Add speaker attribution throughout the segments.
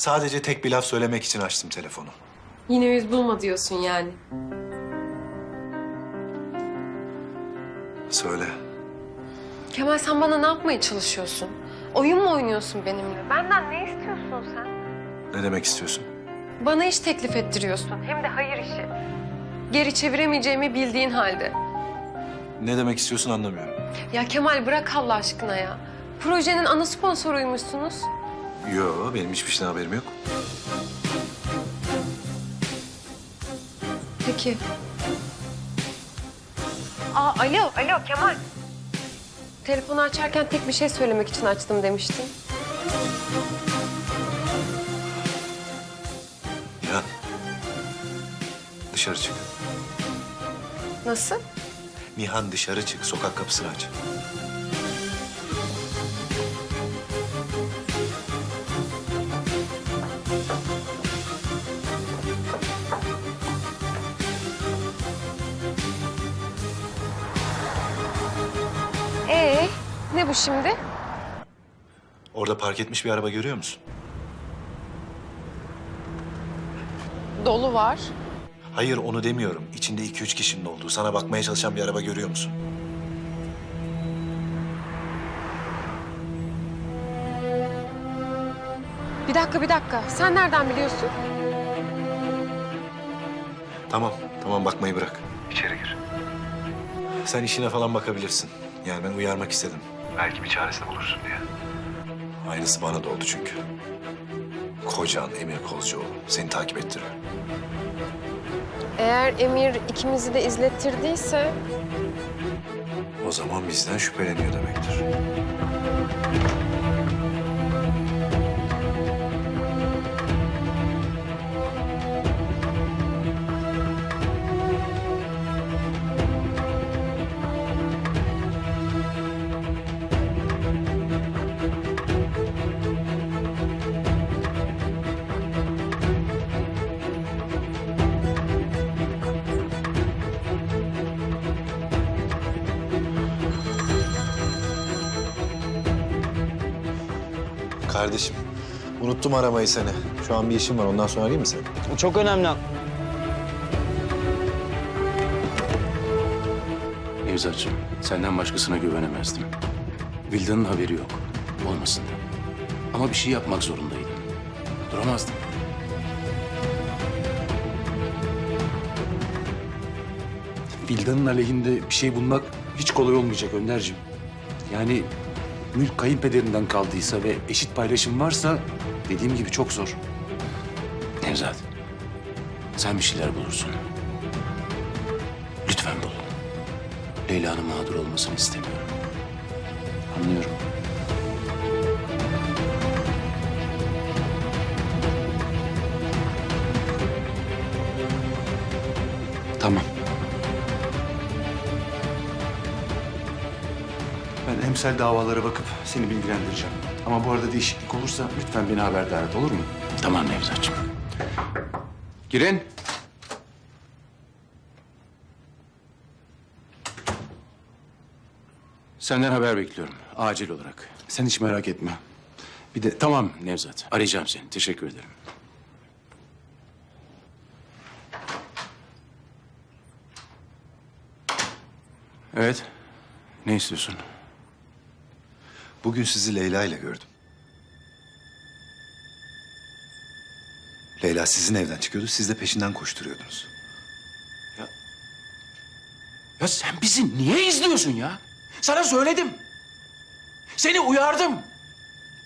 Speaker 1: Sadece tek bir laf söylemek için açtım telefonu.
Speaker 2: Yine yüz bulma diyorsun yani.
Speaker 1: Söyle.
Speaker 2: Kemal sen bana ne yapmaya çalışıyorsun? Oyun mu oynuyorsun benimle? Benden ne istiyorsun sen?
Speaker 1: Ne demek istiyorsun?
Speaker 2: Bana iş teklif ettiriyorsun. Hem de hayır işi. Geri çeviremeyeceğimi bildiğin halde.
Speaker 1: Ne demek istiyorsun anlamıyorum.
Speaker 2: Ya Kemal bırak Allah aşkına ya. Projenin ana sponsoruymuşsunuz.
Speaker 1: Yo, benim hiçbir şeyden haberim yok.
Speaker 2: Peki. Aa, alo, alo Kemal. Telefonu açarken tek bir şey söylemek için açtım demiştin.
Speaker 1: Nihan. Dışarı çık.
Speaker 2: Nasıl?
Speaker 1: Nihan dışarı çık, sokak kapısını aç.
Speaker 2: Bu şimdi?
Speaker 1: Orada park etmiş bir araba görüyor musun?
Speaker 2: Dolu var.
Speaker 1: Hayır onu demiyorum. İçinde iki üç kişinin olduğu, sana bakmaya çalışan bir araba görüyor musun?
Speaker 2: Bir dakika, bir dakika. Sen nereden biliyorsun?
Speaker 1: Tamam, tamam bakmayı bırak. İçeri gir. Sen işine falan bakabilirsin. Yani ben uyarmak istedim. Belki bir çaresini bulursun diye. Aynısı bana da oldu çünkü. Kocan Emir Kozcuoğlu seni takip ettiriyor.
Speaker 2: Eğer Emir ikimizi de izlettirdiyse...
Speaker 1: O zaman bizden şüpheleniyor demektir. Unuttum aramayı seni. Şu an bir işim var. Ondan sonra arayayım mı seni?
Speaker 3: Çok önemli.
Speaker 4: Nevzatcığım, senden başkasına güvenemezdim. Vilda'nın haberi yok. Olmasın da. Ama bir şey yapmak zorundaydım. Duramazdım. Vilda'nın aleyhinde bir şey bulmak hiç kolay olmayacak Önder'cim. Yani mülk kayınpederinden kaldıysa ve eşit paylaşım varsa dediğim gibi çok zor. Nevzat, sen bir şeyler bulursun. Lütfen bul. Leyla'nın mağdur olmasını istemiyorum. Anlıyorum. Tamam.
Speaker 5: Ben emsal davalara bakıp seni bilgilendireceğim. Ama bu arada değişiklik olursa lütfen beni haberdar et olur mu?
Speaker 4: Tamam Nevzat'cığım. Girin. Senden haber bekliyorum. Acil olarak. Sen hiç merak etme. Bir de tamam Nevzat. Arayacağım seni. Teşekkür ederim. Evet. Ne istiyorsun?
Speaker 1: Bugün sizi Leyla ile gördüm. Leyla sizin evden çıkıyordu. Siz de peşinden koşturuyordunuz.
Speaker 4: Ya sen bizi niye izliyorsun ya? Sana söyledim. Seni uyardım.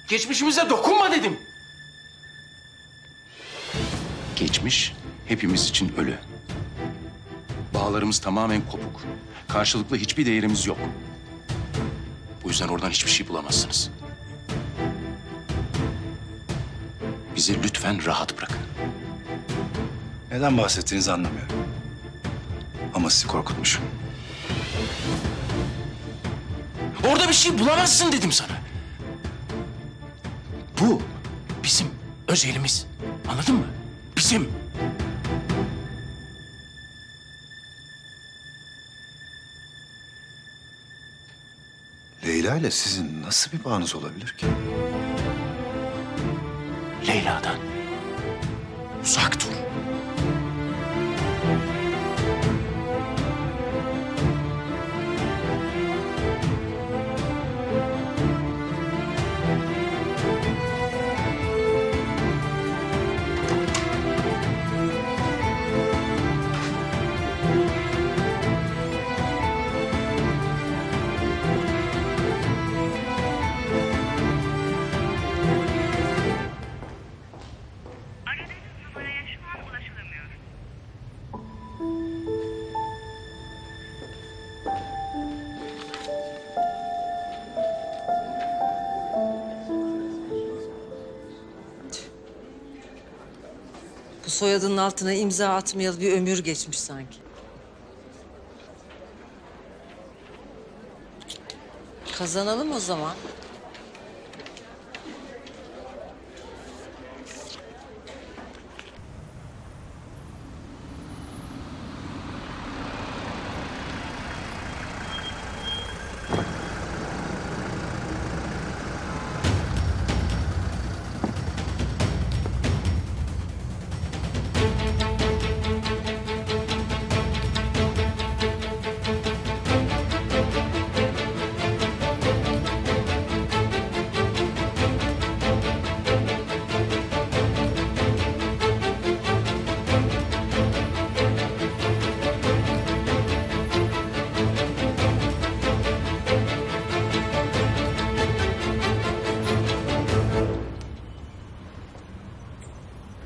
Speaker 4: Geçmişimize dokunma dedim. Geçmiş hepimiz için ölü. Bağlarımız tamamen kopuk. Karşılıklı hiçbir değerimiz yok. Bu yüzden oradan hiçbir şey bulamazsınız. Bizi lütfen rahat bırakın.
Speaker 1: Neden bahsettiğinizi anlamıyorum. Ama sizi korkutmuşum.
Speaker 4: Orada bir şey bulamazsın dedim sana. Bu bizim özelimiz. Anladın mı? Bizim.
Speaker 1: Leyla ile sizin nasıl bir bağınız olabilir ki?
Speaker 4: Leyla'dan uzak dur.
Speaker 6: Soyadının altına imza atmayalı bir ömür geçmiş sanki. Kazanalım o zaman.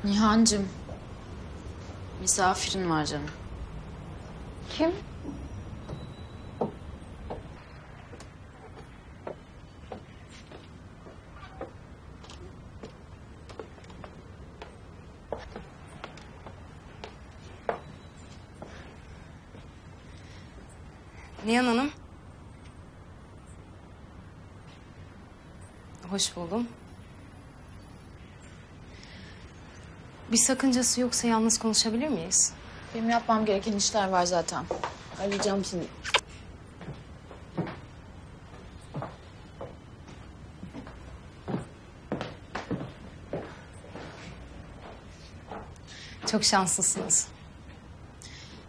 Speaker 7: Nihancığım. Misafirin var canım.
Speaker 2: Kim?
Speaker 8: Nihan Hanım. Hoş buldum. Bir sakıncası yoksa yalnız konuşabilir miyiz?
Speaker 7: Benim yapmam gereken işler var zaten. Arayacağım seni.
Speaker 8: Çok şanslısınız.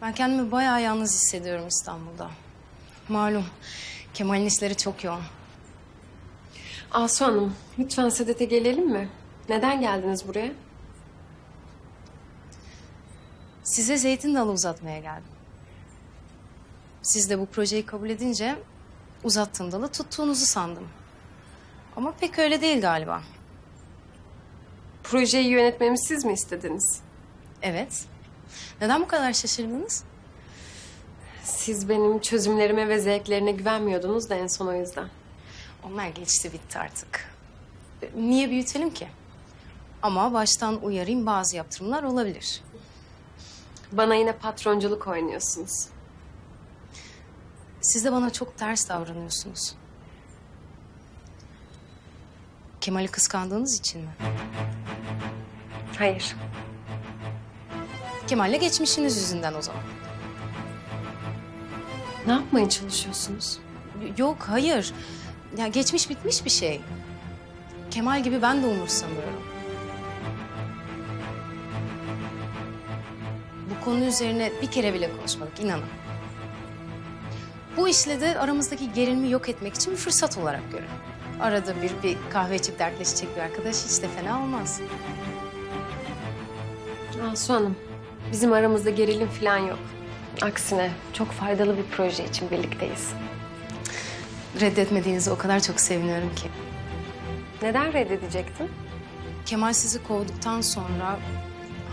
Speaker 8: Ben kendimi bayağı yalnız hissediyorum İstanbul'da. Malum Kemal'in işleri çok yoğun.
Speaker 2: Asu Hanım, lütfen Sedet'e gelelim mi? Neden geldiniz buraya?
Speaker 8: Size zeytin dalı uzatmaya geldim. Siz de bu projeyi kabul edince uzattığım dalı tuttuğunuzu sandım. Ama pek öyle değil galiba.
Speaker 2: Projeyi yönetmemi siz mi istediniz?
Speaker 8: Evet. Neden bu kadar şaşırdınız?
Speaker 2: Siz benim çözümlerime ve zevklerine güvenmiyordunuz da en son o yüzden.
Speaker 8: Onlar geçti bitti artık. Niye büyütelim ki? Ama baştan uyarayım bazı yaptırımlar olabilir.
Speaker 2: Bana yine patronculuk oynuyorsunuz.
Speaker 8: Siz de bana çok ters davranıyorsunuz. Kemal'i kıskandığınız için mi?
Speaker 2: Hayır.
Speaker 8: Kemal'le geçmişiniz yüzünden o zaman.
Speaker 2: Ne yapmaya çalışıyorsunuz?
Speaker 8: Yok hayır. Ya geçmiş bitmiş bir şey. Kemal gibi ben de umursamıyorum. Konu üzerine bir kere bile konuşmadık inanın. Bu işle de aramızdaki gerilimi yok etmek için bir fırsat olarak görün. Arada bir bir kahve içip dertleşecek bir arkadaş hiç de fena olmaz.
Speaker 2: Asu Hanım, bizim aramızda gerilim falan yok. Aksine çok faydalı bir proje için birlikteyiz.
Speaker 8: Reddetmediğinize o kadar çok seviniyorum ki.
Speaker 2: Neden reddedecektin?
Speaker 8: Kemal sizi kovduktan sonra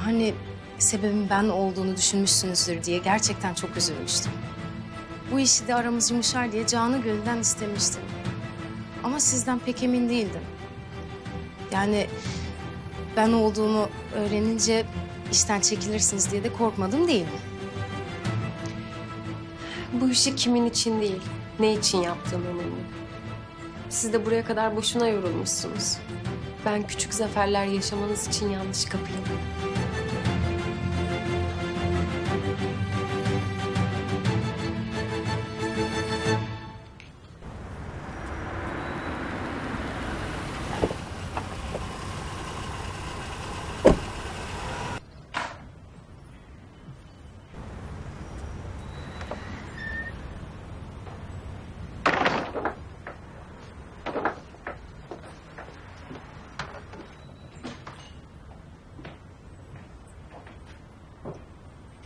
Speaker 8: hani sebebin ben olduğunu düşünmüşsünüzdür diye gerçekten çok üzülmüştüm. Bu işi de aramız yumuşar diye canı gönülden istemiştim. Ama sizden pek emin değildim. Yani ben olduğumu öğrenince işten çekilirsiniz diye de korkmadım değil.
Speaker 2: Bu işi kimin için değil, ne için yaptığım önemli. Siz de buraya kadar boşuna yorulmuşsunuz. Ben küçük zaferler yaşamanız için yanlış kapıyım.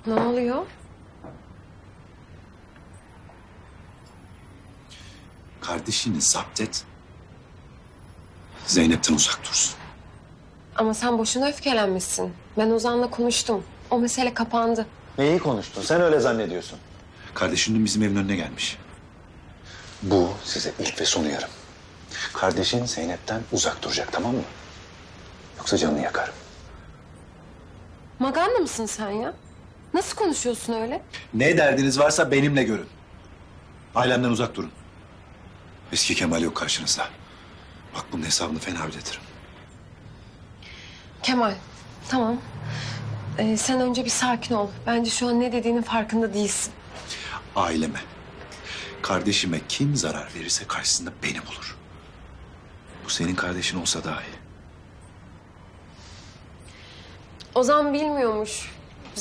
Speaker 2: Ne oluyor?
Speaker 1: Kardeşini zapt et. Zeynep'ten uzak dursun.
Speaker 2: Ama sen boşuna öfkelenmişsin. Ben Ozan'la konuştum. O mesele kapandı.
Speaker 1: Neyi konuştun? Sen öyle zannediyorsun. Kardeşin dün bizim evin önüne gelmiş. Bu size ilk ve son uyarım. Kardeşin Zeynep'ten uzak duracak tamam mı? Yoksa canını yakarım.
Speaker 2: Maganda mısın sen ya? Nasıl konuşuyorsun öyle?
Speaker 1: Ne derdiniz varsa benimle görün. Ailemden uzak durun. Eski Kemal yok karşınızda. Bak bunun hesabını fena ödetirim.
Speaker 2: Kemal, tamam. Ee, sen önce bir sakin ol. Bence şu an ne dediğinin farkında değilsin.
Speaker 1: Aileme, kardeşime kim zarar verirse karşısında benim olur. Bu senin kardeşin olsa dahi.
Speaker 2: Ozan bilmiyormuş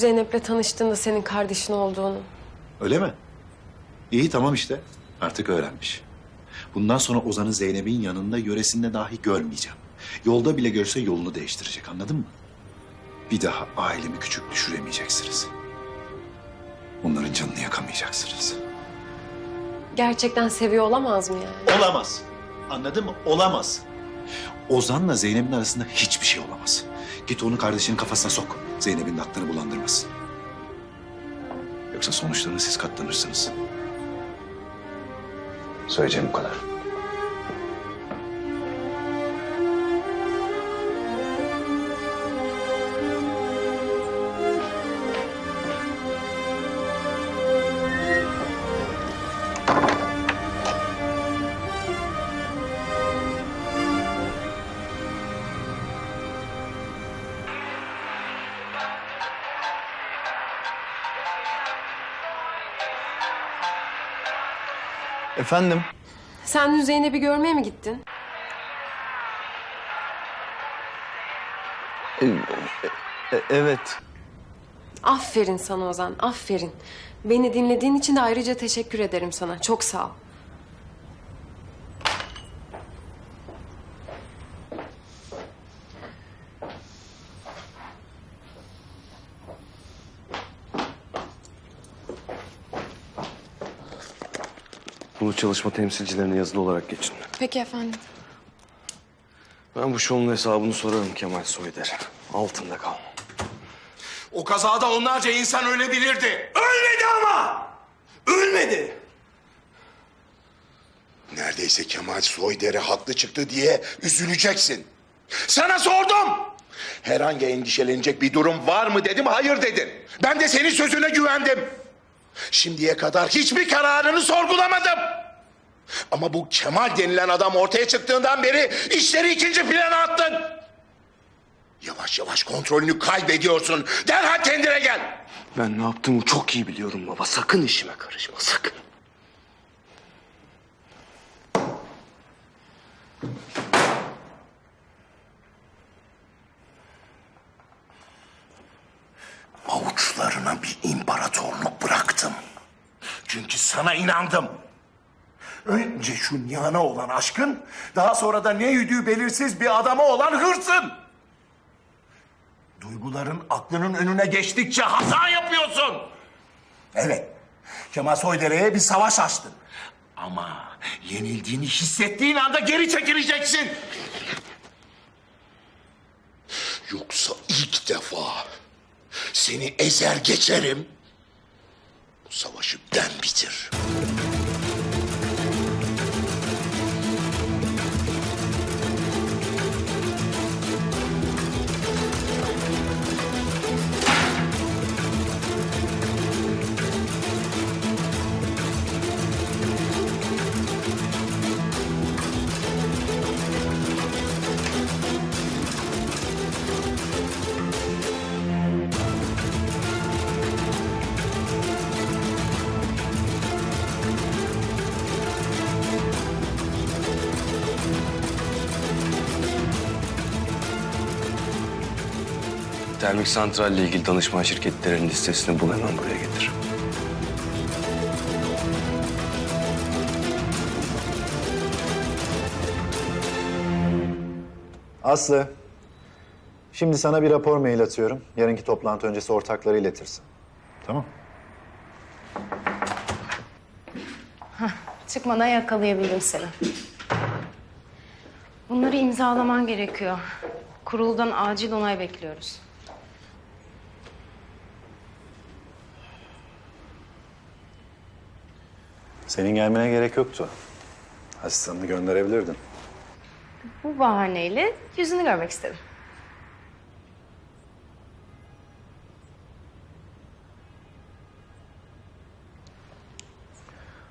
Speaker 2: Zeynep'le tanıştığında senin kardeşin olduğunu.
Speaker 1: Öyle mi? İyi tamam işte. Artık öğrenmiş. Bundan sonra Ozan'ı Zeynep'in yanında yöresinde dahi görmeyeceğim. Yolda bile görse yolunu değiştirecek anladın mı? Bir daha ailemi küçük düşüremeyeceksiniz. Onların canını yakamayacaksınız.
Speaker 2: Gerçekten seviyor olamaz mı yani?
Speaker 1: Olamaz. Anladın mı? Olamaz. Ozan'la Zeynep'in arasında hiçbir şey olamaz. Git onu kardeşinin kafasına sok. Zeynep'in de aklını bulandırmasın. Yoksa sonuçlarını siz katlanırsınız. Söyleyeceğim bu kadar.
Speaker 5: Efendim?
Speaker 2: Sen dün Zeynep'i görmeye mi gittin?
Speaker 5: evet.
Speaker 2: Aferin sana Ozan, aferin. Beni dinlediğin için de ayrıca teşekkür ederim sana. Çok sağ ol.
Speaker 9: Çalışma temsilcilerine yazılı olarak geçin.
Speaker 8: Peki efendim.
Speaker 9: Ben bu şovun hesabını sorarım Kemal Soyder. Altında kal.
Speaker 10: O kazada onlarca insan ölebilirdi. Ölmedi ama! Ölmedi! Neredeyse Kemal Soyder'e haklı çıktı diye üzüleceksin. Sana sordum! Herhangi endişelenecek bir durum var mı dedim, hayır dedin. Ben de senin sözüne güvendim. Şimdiye kadar hiçbir kararını sorgulamadım. Ama bu Kemal denilen adam ortaya çıktığından beri işleri ikinci plana attın. Yavaş yavaş kontrolünü kaybediyorsun. Derhal kendine gel.
Speaker 9: Ben ne yaptığımı çok iyi biliyorum baba. Sakın işime karışma, sakın.
Speaker 10: Avuçlarına bir imparatorluk bıraktım. Çünkü sana inandım. Önce şu Nihan'a olan aşkın, daha sonra da ne yüdüğü belirsiz bir adama olan hırsın. Duyguların aklının önüne geçtikçe hata yapıyorsun. Evet, Kemal Soydere'ye bir savaş açtın. Ama yenildiğini hissettiğin anda geri çekileceksin. Yoksa ilk defa seni ezer geçerim. Bu savaşı ben bitir.
Speaker 9: Termik santralle ilgili danışman şirketlerin listesini bul hemen buraya getir.
Speaker 11: Aslı, şimdi sana bir rapor mail atıyorum. Yarınki toplantı öncesi ortakları iletirsin.
Speaker 1: Tamam.
Speaker 8: Çıkmadan yakalayabildim seni. Bunları imzalaman gerekiyor. Kuruldan acil onay bekliyoruz.
Speaker 1: Senin gelmene gerek yoktu. Asistanını gönderebilirdin.
Speaker 8: Bu bahaneyle yüzünü görmek istedim.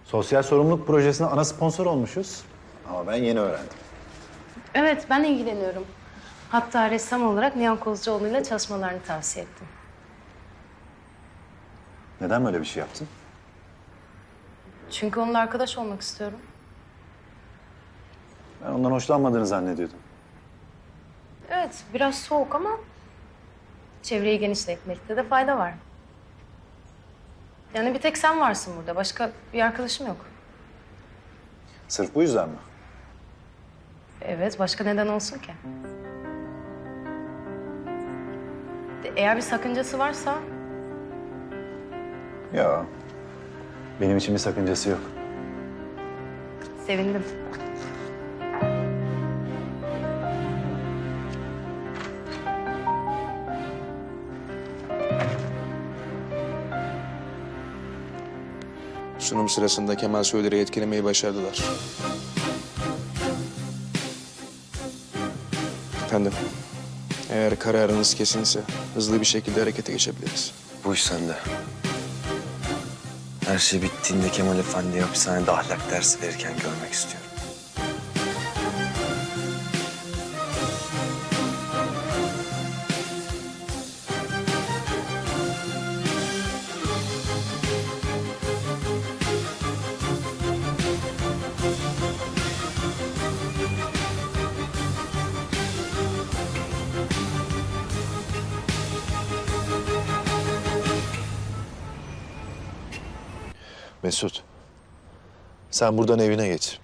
Speaker 1: Sosyal sorumluluk projesine ana sponsor olmuşuz. Ama ben yeni öğrendim.
Speaker 8: Evet, ben ilgileniyorum. Hatta ressam olarak Nihan Kozcuoğlu'yla çalışmalarını tavsiye ettim.
Speaker 1: Neden böyle bir şey yaptın?
Speaker 8: Çünkü onunla arkadaş olmak istiyorum.
Speaker 1: Ben ondan hoşlanmadığını zannediyordum.
Speaker 8: Evet, biraz soğuk ama çevreyi genişletmekte de fayda var. Yani bir tek sen varsın burada. Başka bir arkadaşım yok.
Speaker 1: Sırf bu yüzden mi?
Speaker 8: Evet, başka neden olsun ki? Eğer bir sakıncası varsa
Speaker 1: Ya. Benim için bir sakıncası yok.
Speaker 8: sevindim.
Speaker 11: Sunum sırasında Kemal Soyder'i etkilemeyi başardılar. Efendim, eğer kararınız kesinse hızlı bir şekilde harekete geçebiliriz.
Speaker 9: Bu iş sende. Her şey bittiğinde Kemal Efendi'yi hapishanede ahlak dersi verirken görmek istiyorum.
Speaker 1: Sen buradan evine geç.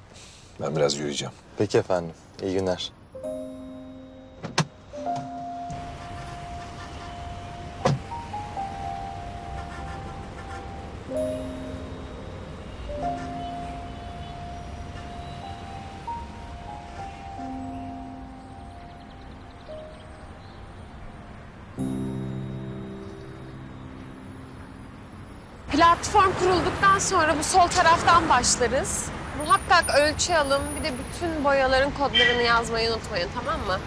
Speaker 1: Ben biraz yürüyeceğim.
Speaker 9: Peki efendim. İyi günler.
Speaker 2: Platform kurulduktan sonra bu sol taraftan başlarız. Muhakkak ölçü alın. Bir de bütün boyaların kodlarını yazmayı unutmayın tamam mı?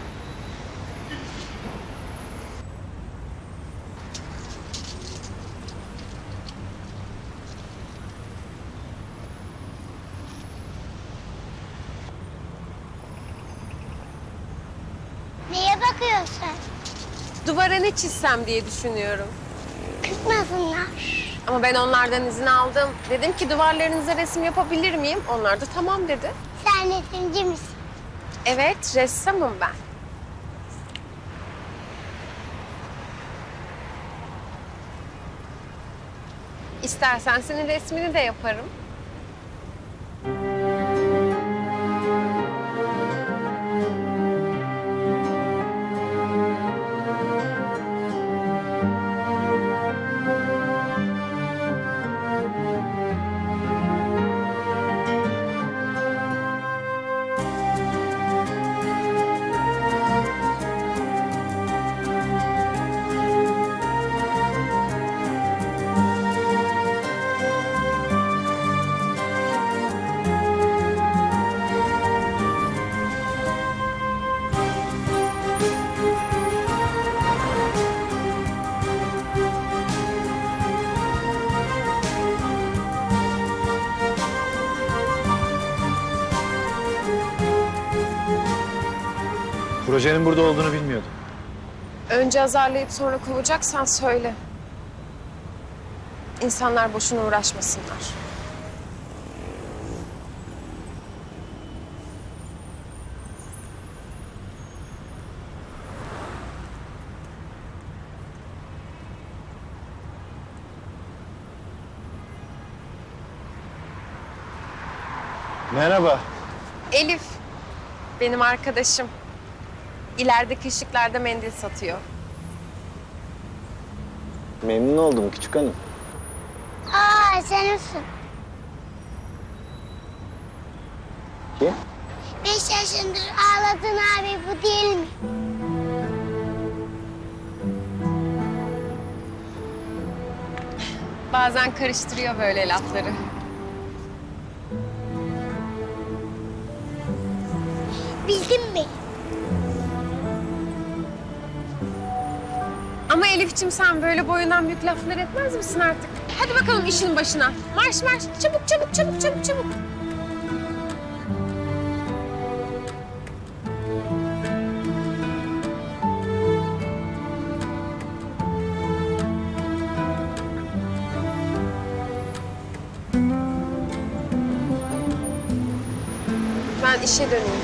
Speaker 3: Neye bakıyorsun?
Speaker 2: Duvara ne çizsem diye düşünüyorum.
Speaker 3: Kızmasınlar.
Speaker 2: Ama ben onlardan izin aldım. Dedim ki duvarlarınıza resim yapabilir miyim? Onlar da tamam dedi.
Speaker 3: Sen resimci misin?
Speaker 2: Evet, ressamım ben. İstersen senin resmini de yaparım.
Speaker 1: Projenin burada olduğunu bilmiyordum.
Speaker 2: Önce azarlayıp sonra kovacaksan söyle. İnsanlar boşuna uğraşmasınlar.
Speaker 1: Merhaba.
Speaker 2: Elif, benim arkadaşım. İlerideki ışıklarda mendil satıyor.
Speaker 1: Memnun oldum küçük hanım.
Speaker 3: Hasan'ısın.
Speaker 11: Kim?
Speaker 3: Beş yaşındır ağladın abi bu değil mi?
Speaker 2: Bazen karıştırıyor böyle lafları.
Speaker 3: Bildin mi?
Speaker 2: Elif'ciğim sen böyle boyundan büyük laflar etmez misin artık? Hadi bakalım işin başına. Marş marş. Çabuk çabuk çabuk çabuk çabuk. Ben işe döneyim.